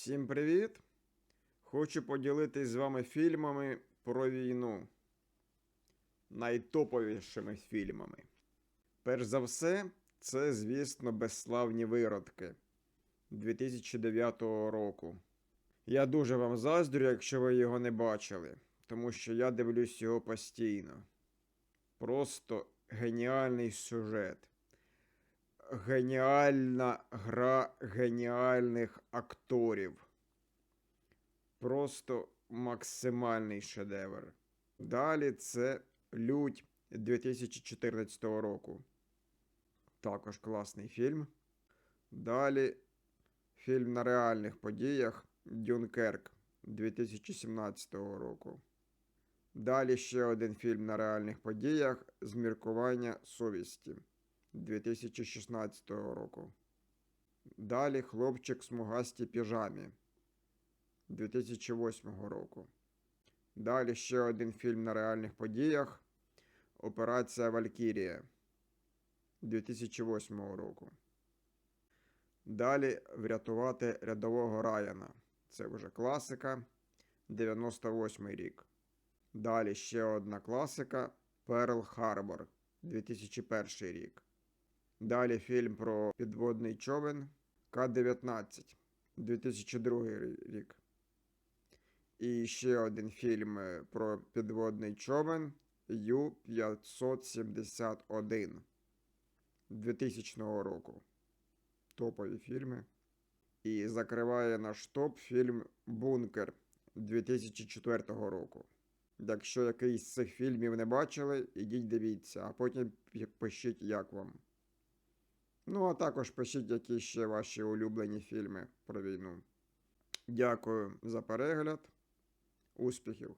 Всім привіт! Хочу поділитись з вами фільмами про війну. Найтоповішими фільмами. Перш за все, це, звісно, безславні виродки 2009 року. Я дуже вам заздрю, якщо ви його не бачили, тому що я дивлюсь його постійно. Просто геніальний сюжет. Геніальна гра геніальних акторів. Просто максимальний шедевр. Далі це Лють 2014 року. Також класний фільм. Далі фільм на реальних подіях Дюнкерк 2017 року. Далі ще один фільм на реальних подіях Зміркування совісті 2016 року. Далі Хлопчик в смугастій піжамі 2008 року. Далі ще один фільм на реальних подіях Операція Валькірія 2008 року. Далі Врятувати рядового Райана. Це вже класика 98 рік. Далі ще одна класика Перл Харбор 2001 рік. Далі фільм про підводний човен К-19 2002 рік. І ще один фільм е, про підводний човен Ю-571 2000 року. Топові фільми. І закриває наш топ фільм Бункер 2004 року. Якщо якийсь з цих фільмів не бачили, ідіть дивіться, а потім пишіть, як вам. Ну, а також пишіть, які ще ваші улюблені фільми про війну. Дякую за перегляд. Успіхів!